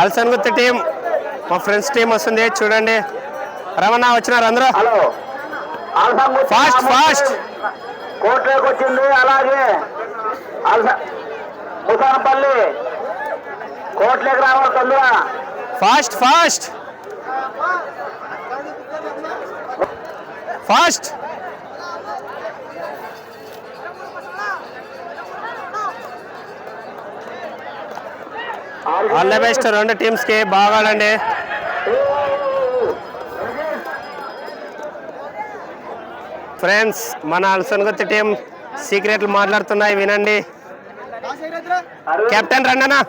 అలసన్గుత్తి team మా friends team వస్తుంది. చూడండి. రమణ వచ్చినారు అందరూ. రామూర్తి fast. కోట్లోకి వచ్చింది. అలాగే ముసానపల్లి కోట్లోకి రావాలి తొందర fast fast. Fast. All the best రెండు టీమ్స్కి బాగా ఆడండి. ఫ్రెండ్స్ మన అలసన్గుత్తి టీం సీక్రెట్లు మాట్లాడుతున్నాయి వినండి. కెప్టెన్ రండనా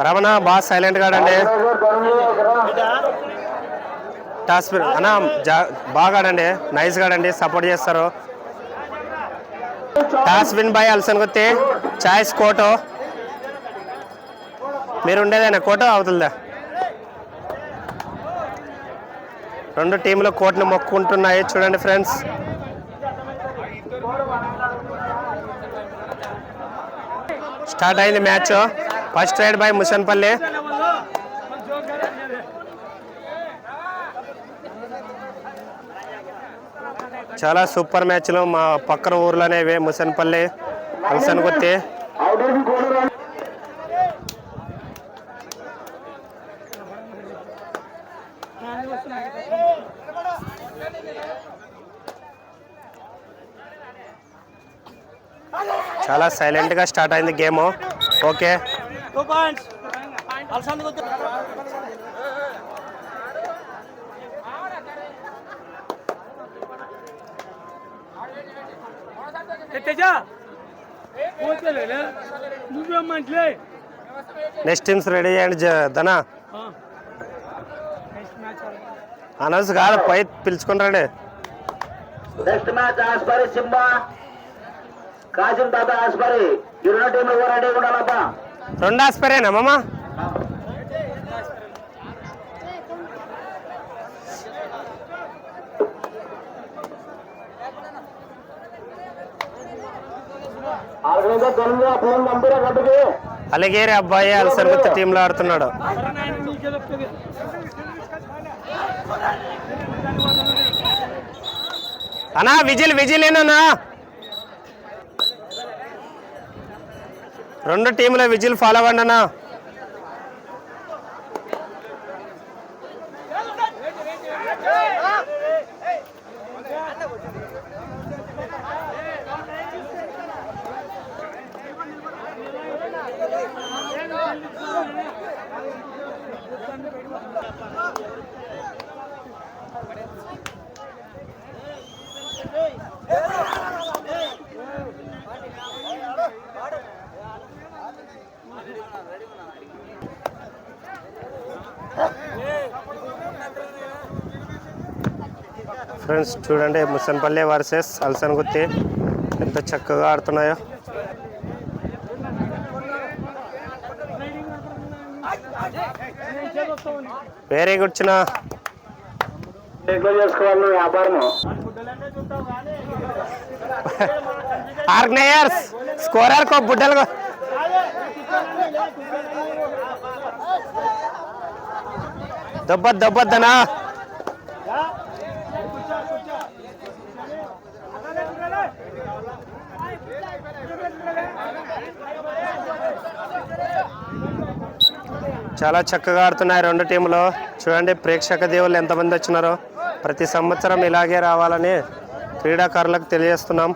రమణ బాగా సైలెంట్గా టాస్ అన్న జా- బాగా ఆడండి. నైస్ కాడండి సపోర్ట్ చేస్తారు. టాస్ విన్ బై అల్సన్ కొత్తే చాయిస్ కోటో. మీరు ఉండేదైనా కోటో అవుతుందా రెండు టీంలు కోట్ని మొక్కుంటున్నాయి చూడండి ఫ్రెండ్స్. స్టార్ట్ అయింది match. First raid by Musanpalli చాలా సూపర్ మ్యాచ్లు మా పక్కన ఊర్లోనేవి ఇవే ముసన్పల్లి అలసన్ గుత్తి చాలా సైలెంట్గా స్టార్ట్ అయింది game. Okay. Next teams ready చేయండి జ- ధనా. అనౌన్స్ కాదు పై పిలుచుకుని రండి నెక్స్ట్ మ్యాచ్ ఆస్పరి సింబా. కాసిం తాత ఆస్పరి. ఈ రెండు టీంలు కూడా రెడీగా ఉండాలబ్బా. రెండు ఆస్పరేనా మామ ఆరు తొమ్మిది ఫోన్ పంపిరా గట్టుకి అలగేరి అబ్బాయి అలసన్ గుత్తి టీంలో ఆడుతున్నాడు. అనా అన్నా విజిల్ విజిల్ ఏనా రెండు టీంల విజిల్ ఫాలో అవ్వండి అన్నా. ఫ్రెండ్స్ చూడండి ముసన్పల్లి వర్సెస్ అల్సన్ గుత్తి ఎంత చక్కగా ఆడుతున్నాయో. వెరీ గుడ్ చిన్న. చేసుకోవాలి వ్యాపారము? ఆర్గనైజర్స్ స్కోరర్ కో బుడ్డలు దెబ్బ దెబ్బద్దనా చాలా చక్కగా ఆడుతున్నాయి రెండు టీంలో చూడండి ప్రేక్షక దేవుళ్ళు ఎంతమంది వచ్చినారో. ప్రతి సంవత్సరం ఇలాగే రావాలని క్రీడాకారులకు తెలియజేస్తున్నాం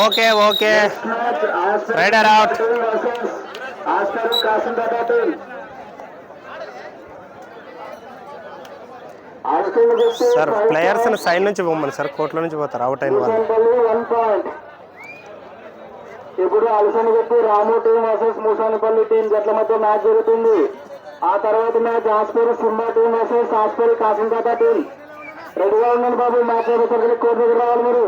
ఓకే ఓకే. ఆస్పరి కాసిం తాత టీం సార్ ప్లేయర్స్ సైడ్ నుంచి పోమని సార్ కోర్టులో నుంచి పోతారు అవుట్ అయిన వాళ్ళు. ఇప్పుడు అలసని చెప్పి Ramu team versus Musanapalli team జట్ల మధ్య మ్యాచ్ జరుగుతుంది. ఆ తర్వాత match Aspari Simba team versus Aspari కాసిందాత team రెడీగా ఉండండి బాబు మ్యాచ్ అయిపోతే కోర్టు దగ్గర రావాలి మీరు.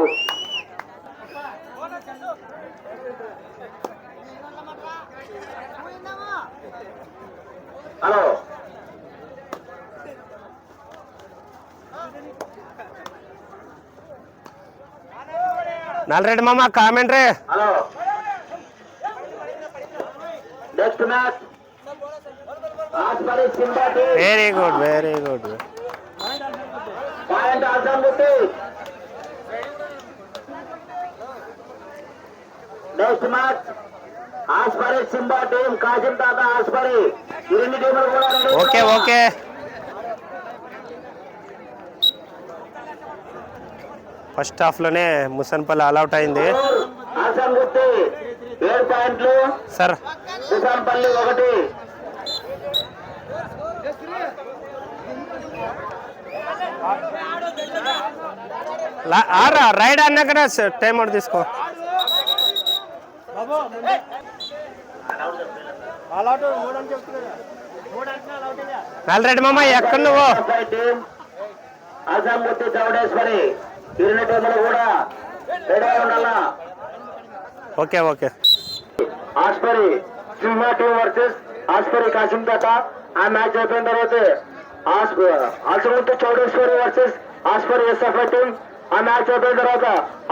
నల్లరెడ్డి మామ commentary hello. Next match very good very good point Asangutti next match Aspari Simba team Kasim తాత ఆస్పరి. ఈ రెండు టీములు కూడా ఓకే ఓకే ఫస్ట్ హాఫ్లోనే ముసన్పల్లి ఆల్అవుట్ అయింది. సార్. కుసాన్పల్లి ఒకటి. లా- ఆరా రైడ్ అన్నాక టైం అవుట్ తీసుకో. నల్లరెడ్డి మామ ఎక్కడ నువ్వు? ఫైవ్ టీం ఆసంగుట్టి చౌడేశ్వరి ఈ రెండు టీములు కూడా రెడీ ఉండాలా okay okay. Aspari Simha team versus Aspari Kasim తాత ఆ మ్యాచ్ అయిపోయిన తర్వాత Asamuddu Chowdeshwari versus Aspari SFI team. ఆ మ్యాచ్ అయిపోయిన తర్వాత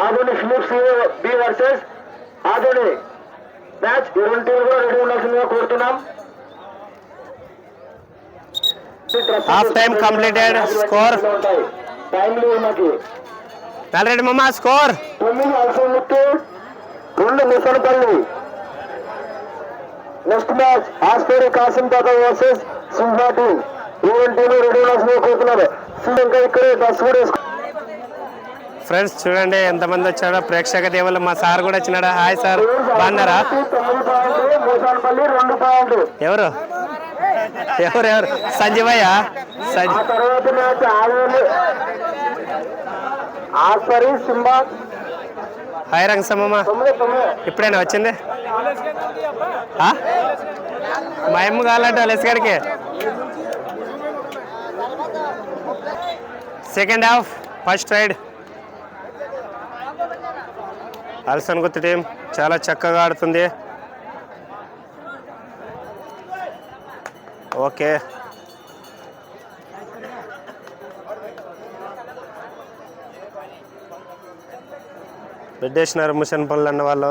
Adoni Philips B versus Adoni match. ఈ రెండు టీంలు కూడా రెడీ ఉండాల్సిందిగా కోరుతున్నాం. Half time completed. Score? టైంలు మాకు నల్లరెడ్డి మామ స్కోర్ తొమ్మిది అలసముత్తు రెండు ముసలపల్లి. నెక్స్ట్ మ్యాచ్ ఆస్పేరి కాసిం తాత వర్సెస్ సింహా టీం ఈ రెండు టీంలు రెండు మ్యాచ్ కోరుతున్నారు. ఇంకా ఇక్కడే డ్రెస్ కూడా వేసుకో ఫ్రెండ్స్ చూడండి ఎంతమంది వచ్చాడో ప్రేక్షక దేవుళ్ళు మా సార్ కూడా వచ్చినాడా. హాయ్ సార్ బాగున్నారా? ఎవరు? ఎవరు ఎవరు? సంజీవయ్య? సంజ హాయ్ రంగసమ్మ. తొమ్మిది ఇప్పుడైనా వచ్చింది? మా అమ్మ కావాలంటే లెస్ గడికి second half first raid Alsan గుర్తు టీం చాలా చక్కగా ఆడుతుంది. ఓకే బెడ్ వేసినారు ముషన్ పనులు అన్న వాళ్ళు.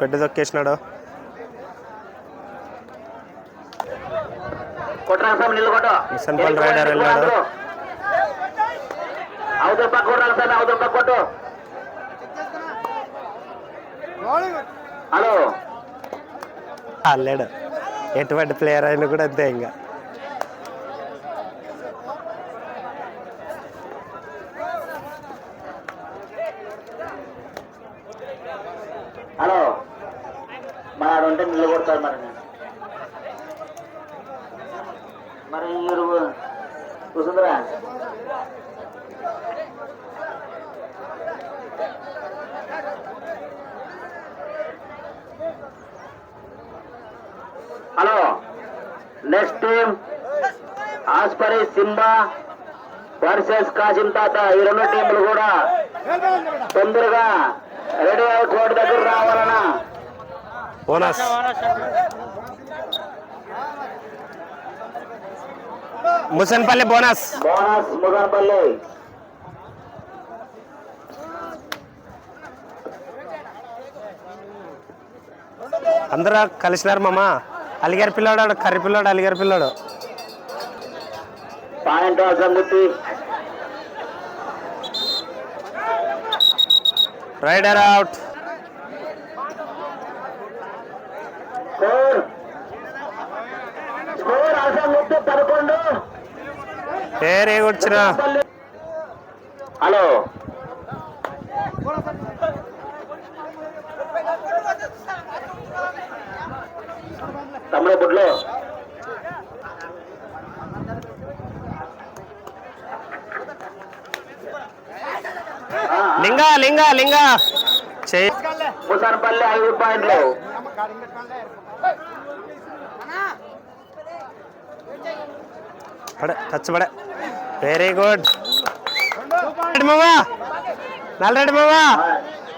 బెడ్ దొక్కేసినాడు నిలబడ్డ మిషన్పల్లి రైడర్ వెళ్ళాడు. హలో? లేడు. ఎటువంటి ప్లేయర్ అయినా కూడా అంతే ఇంకా. హలో. మన ఆడుంటే నిలబడతారు మరి. మరి మీరు కూర్చుందిరా hello. Next team Aspari Simba versus Kasim తాత. ఈ రెండు టీంలు కూడా తొందరగా రెడీ కోర్టు దగ్గర రావాలన్నా bonus. Musanpalli bonus. Bonus Mugampalli అందరూ కలిసినారు మామ. అలిగారి పిల్లాడు కర్రి పిల్లాడు అలిగారి పిల్లాడు. పాయింట్ రైడర్ అవుట్ వేరే వచ్చిన హలో తమ్ముడు బుడ్లో లింగా లింగా లింగా. ముసానపల్లి ఐదు పాయింట్లు. పడే టచ్ పడే. Very good Nallareddy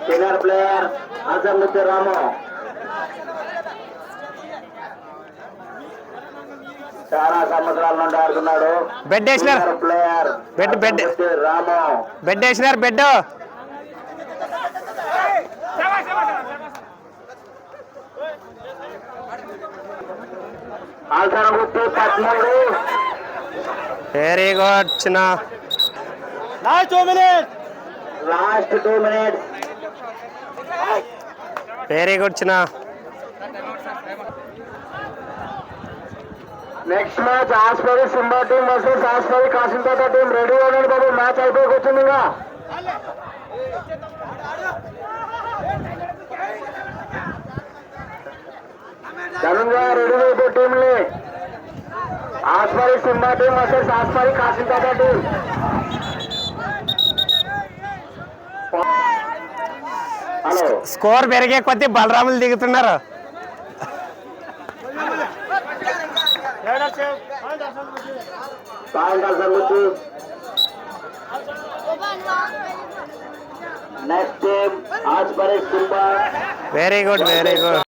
senior player Ramu. చాలా సంవత్సరాల నుండి ఆడుతున్నాడు. బెడ్ వేసినారు. ప్లేయర్ బెడ్, బెడ్. రాము. బెడ్ వేసినారు బెడ్ వెరీ గుడ్ చిన్న last two minutes last two minutes very good చిన్న next match Aspari Simba team versus Aspari Kasimpeta team ready అవ్వండి బాబు మ్యాచ్ అయిపోయి కూర్చుందిగా ఇంకా ధనంజయ రెడీ అయిపోయి టీంని Aspari Simba team versus Aspari Kasimpeta team hello score పెరిగే కొద్దీ బలరాములు దిగుతున్నారు సాయంకాలం సంగతి next team Aspari Simba very good very good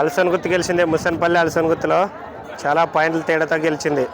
Alasan గుర్తు గెలిచింది ముసన్పల్లి అలసన్ గుర్తులో చాలా పాయింట్ల తేడాతో గెలిచింది.